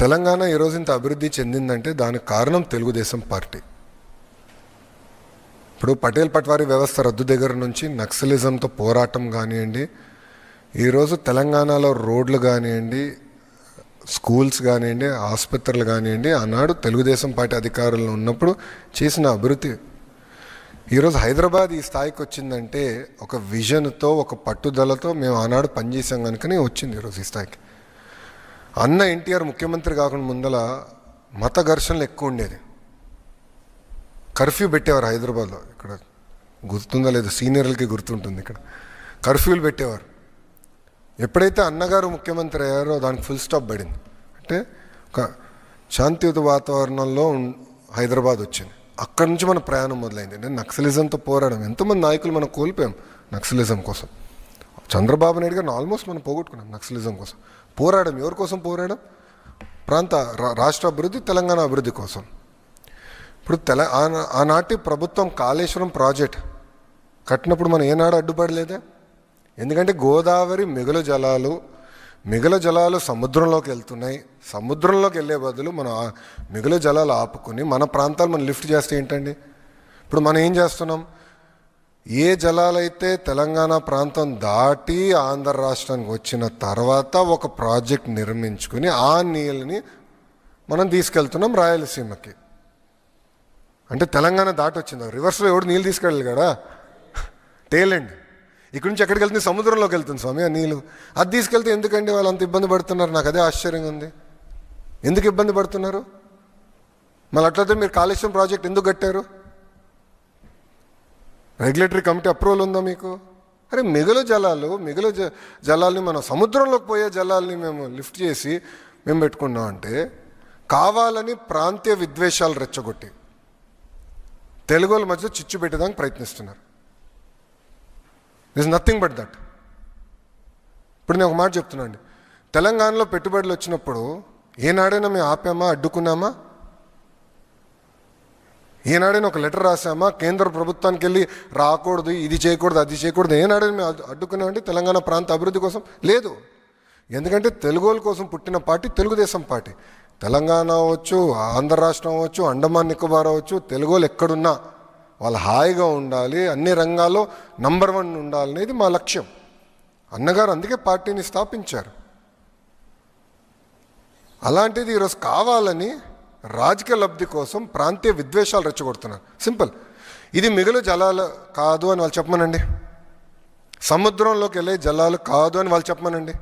తెలంగాణ ఈరోజు ఇంత అభివృద్ధి చెందిందంటే దానికి కారణం తెలుగుదేశం పార్టీ. ఇప్పుడు పటేల్ పట్వారీ వ్యవస్థ రద్దు దగ్గర నుంచి నక్సలిజంతో పోరాటం కానివ్వండి ఈరోజు తెలంగాణలో రోడ్లు కానివ్వండి స్కూల్స్ కానివ్వండి ఆసుపత్రులు కానివ్వండి ఆనాడు తెలుగుదేశం పార్టీ అధికారులు ఉన్నప్పుడు చేసిన అభివృద్ధి. ఈరోజు హైదరాబాద్ ఈ స్థాయికి వచ్చిందంటే ఒక విజన్తో ఒక పట్టుదలతో మేము ఆనాడు పనిచేసాం కనుకనే వచ్చింది ఈరోజు ఈ స్థాయికి. అన్న ఎన్టీఆర్ ముఖ్యమంత్రి కాకుండా ముందల మత ఘర్షణలు ఎక్కువ ఉండేది. కర్ఫ్యూ పెట్టేవారు హైదరాబాద్లో. ఇక్కడ గుర్తుందా లేదా? సీనియర్లకి గుర్తుంటుంది ఇక్కడ. కర్ఫ్యూలు పెట్టేవారు. ఎప్పుడైతే అన్నగారు ముఖ్యమంత్రి అయ్యారో దానికి ఫుల్ స్టాప్ పడింది. అంటే ఒక శాంతియుత వాతావరణంలో హైదరాబాద్ వచ్చింది. అక్కడి నుంచి మన ప్రయాణం మొదలైంది. అంటే నక్సలిజంతో పోరాడం ఎంతోమంది నాయకులు మనం కోల్పోయాం నక్సలిజం కోసం. చంద్రబాబు నాయుడు గారిని ఆల్మోస్ట్ మనం పోగొట్టుకున్నాం నక్సలిజం కోసం. పోరాడం ఎవరి కోసం పోరాడం ప్రాంత రా- రాష్ట్ర అభివృద్ధి తెలంగాణ అభివృద్ధి కోసం. ఇప్పుడు తెల ఆనాటి ప్రభుత్వం కాళేశ్వరం ప్రాజెక్ట్ కట్టినప్పుడు మనం ఏనాడు అడ్డుపడలేదే? ఎందుకంటే గోదావరి మిగులు జలాలు మిగులు జలాలు సముద్రంలోకి వెళ్తున్నాయి. సముద్రంలోకి వెళ్ళే బదులు మనం మిగులు జలాలు ఆపుకొని మన ప్రాంతాలు మనం లిఫ్ట్ చేస్తే ఏంటండి? ఇప్పుడు మనం ఏం చేస్తున్నాం? ఏ జలాలైతే తెలంగాణ ప్రాంతం దాటి ఆంధ్ర రాష్ట్రానికి వచ్చిన తర్వాత ఒక ప్రాజెక్ట్ నిర్మించుకుని ఆ నీళ్ళని మనం తీసుకెళ్తున్నాం రాయలసీమకి. అంటే తెలంగాణ దాటి వచ్చింది రివర్స్లో ఎవడు నీళ్ళు తీసుకెళ్ళాలి కదా? టేలెండ్ ఇక్కడి నుంచి ఎక్కడికి వెళ్తుంది? సముద్రంలోకి వెళ్తుంది స్వామి ఆ నీళ్ళు. అది తీసుకెళ్తే ఎందుకండి వాళ్ళు అంత ఇబ్బంది పడుతున్నారు? నాకు అదే ఆశ్చర్యంగా ఉంది. ఎందుకు ఇబ్బంది పడుతున్నారు? మళ్ళీ అట్లయితే మీరు కాళేశ్వరం ప్రాజెక్ట్ ఎందుకు కట్టారు? రెగ్యులేటరీ కమిటీ అప్రూవల్ ఉందా మీకు? అరే మిగలు జలాలు మిగులు జ జలాల్ని మనం సముద్రంలోకి పోయే జలాల్ని మేము లిఫ్ట్ చేసి మేము పెట్టుకున్నాం అంటే కావాలని ప్రాంతీయ విద్వేషాలు రెచ్చగొట్టి తెలుగు వాళ్ళ మధ్య చిచ్చు పెట్టడానికి ప్రయత్నిస్తున్నారు. ఇస్ నథింగ్ బట్ దట్ ఇప్పుడు నేను ఒక మాట చెప్తున్నాను అండి. తెలంగాణలో పెట్టుబడులు వచ్చినప్పుడు ఏనాడైనా మేము ఆపామా అడ్డుకున్నామా? ఏనాడైనా ఒక లెటర్ రాసామా కేంద్ర ప్రభుత్వానికి వెళ్ళి రాకూడదు ఇది చేయకూడదు అది చేయకూడదు ఏనాడైనా మేము అడ్డుకున్నామంటే తెలంగాణ ప్రాంత అభివృద్ధి కోసం? లేదు. ఎందుకంటే తెలుగు కోసం పుట్టిన పార్టీ తెలుగుదేశం పార్టీ. తెలంగాణ అవ్వచ్చు ఆంధ్ర రాష్ట్రం అవ్వచ్చు అండమాన్ నికోబార్ అవ్వచ్చు తెలుగు ఎక్కడున్నా వాళ్ళు హాయిగా ఉండాలి అన్ని రంగాల్లో నంబర్ వన్ ఉండాలనేది మా లక్ష్యం. అన్నగారు అందుకే పార్టీని స్థాపించారు. అలాంటిది ఈరోజు కావాలని రాజకీయ లబ్ధి కోసం ప్రాంతీయ విద్వేషాలు రెచ్చగొడుతున్నారు. సింపుల్. ఇది మిగులు జలాలు కాదు అని వాళ్ళు చెప్పమనండి. సముద్రంలోకి వెళ్ళే జలాలు కాదు అని వాళ్ళు చెప్పమనండి.